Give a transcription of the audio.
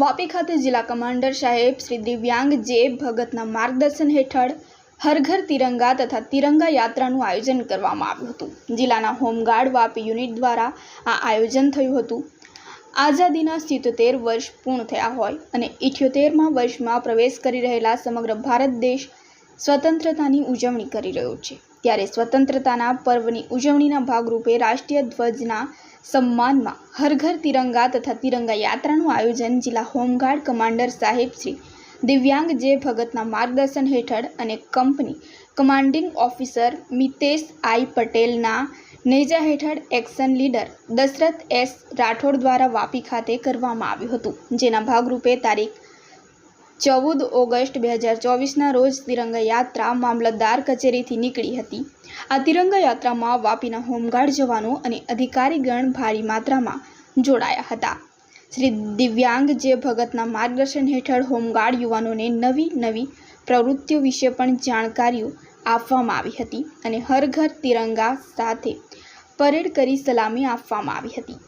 વાપી ખાતે જિલ્લા કમાન્ડર સાહેબ શ્રી દિવ્યાંગ જે ભગતના માર્ગદર્શન હેઠળ હર ઘર તિરંગા તથા તિરંગા યાત્રાનું આયોજન કરવામાં આવ્યું હતું. જિલ્લાના હોમગાર્ડ વાપી યુનિટ દ્વારા આ આયોજન થયું હતું. આઝાદીના સિત્તોતેર વર્ષ પૂર્ણ થયા હોય અને ઇઠ્યોતેરમાં વર્ષમાં પ્રવેશ કરી રહેલા સમગ્ર ભારત દેશ સ્વતંત્રતાની ઉજવણી કરી રહ્યો છે. ત્યારે સ્વતંત્રતાના પર્વની ઉજવણીના ભાગરૂપે રાષ્ટ્રીય ધ્વજના સન્માનમાં હર ઘર તિરંગા તથા તિરંગા યાત્રાનું આયોજન જિલ્લા હોમગાર્ડ કમાન્ડર સાહેબ શ્રી દિવ્યાંગ જે ભગતના માર્ગદર્શન હેઠળ અને company commanding officer Mitesh I પટેલના નેજા હેઠળ action leader Dashrath S Rathod દ્વારા વાપી ખાતે કરવામાં આવ્યું હતું, જેના ભાગરૂપે તારીખ ચૌદ ઓગસ્ટ બે હજાર ચોવીસના રોજ તિરંગા યાત્રા મામલતદાર કચેરીથી નીકળી હતી. આ તિરંગા યાત્રામાં વાપીના હોમગાર્ડ જવાનો અને અધિકારીગણ ભારી માત્રામાં જોડાયા હતા. શ્રી દિવ્યાંગ જે ભગતના માર્ગદર્શન હેઠળ હોમગાર્ડ યુવાનોને નવી નવી પ્રવૃત્તિઓ વિશે પણ જાણકારીઓ આપવામાં આવી હતી અને હર ઘર તિરંગા સાથે પરેડ કરી સલામી આપવામાં આવી હતી.